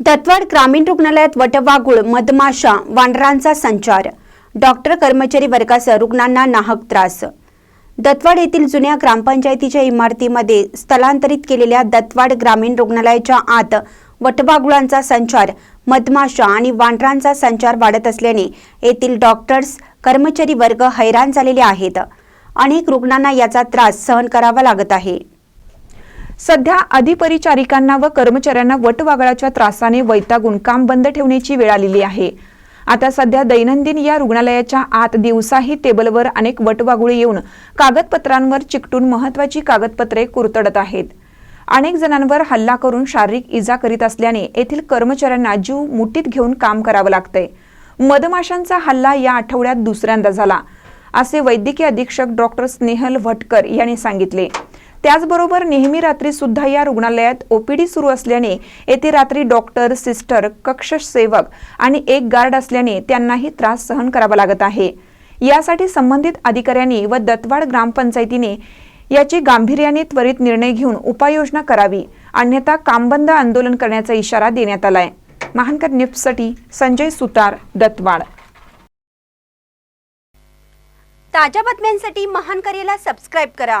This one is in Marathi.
दत्तवाड ग्रामीण रुग्णालयात वटवाघूळ मधमाशा वानरांचा संचार. डॉक्टर कर्मचारी वर्गासह रुग्णांना नाहक त्रास. दत्तवाड येथील जुन्या ग्रामपंचायतीच्या इमारतीमध्ये स्थलांतरित केलेल्या दत्तवाड ग्रामीण रुग्णालयाच्या आत वटवाघुळांचा संचार मधमाशा आणि वानरांचा संचार वाढत असल्याने येथील डॉक्टर्स कर्मचारी वर्ग हैराण झालेले आहेत. अनेक रुग्णांना याचा त्रास सहन करावा लागत आहे. सध्या अधिपरिचारिकांना व कर्मचाऱ्यांना वटवागळाच्या त्रासाने वैतागून काम बंद ठेवण्याची वेळ आलेली आहे. आता सध्या दैनंदिन या रुग्णालयाच्या आत दिवसाही टेबलवर अनेक वटवागुळे येऊन कागदपत्रांवर चिकटून महत्वाची कागदपत्रे कुरतडत आहेत. अनेक जणांवर हल्ला करून शारीरिक इजा करीत असल्याने येथील कर्मचाऱ्यांना जीव मुठीत घेऊन काम करावं लागतंय. मधमाशांचा हल्ला या आठवड्यात दुसऱ्यांदा झाला असे वैद्यकीय अधीक्षक डॉक्टर स्नेहल भटकर यांनी सांगितले. त्याचबरोबर नेहमी रात्री सुद्धा या रुग्णालयात ओपीडी सुरू असल्याने येथे रात्री डॉक्टर सिस्टर कक्ष सेवक आणि एक गार्ड असल्याने त्यांनाही त्रास सहन करावा लागत आहे. यासाठी संबंधित अधिकाऱ्यांनी व दत्तवाड ग्रामपंचायतीने याची गांभीर्याने त्वरित निर्णय घेऊन उपाययोजना करावी अन्यथा कामबंद आंदोलन करण्याचा इशारा देण्यात आलाय. महानकर न्यूजसाठी संजय सुतार दत्तवाड. ताज्या बातम्यांसाठी महान करेला सबस्क्राईब करा.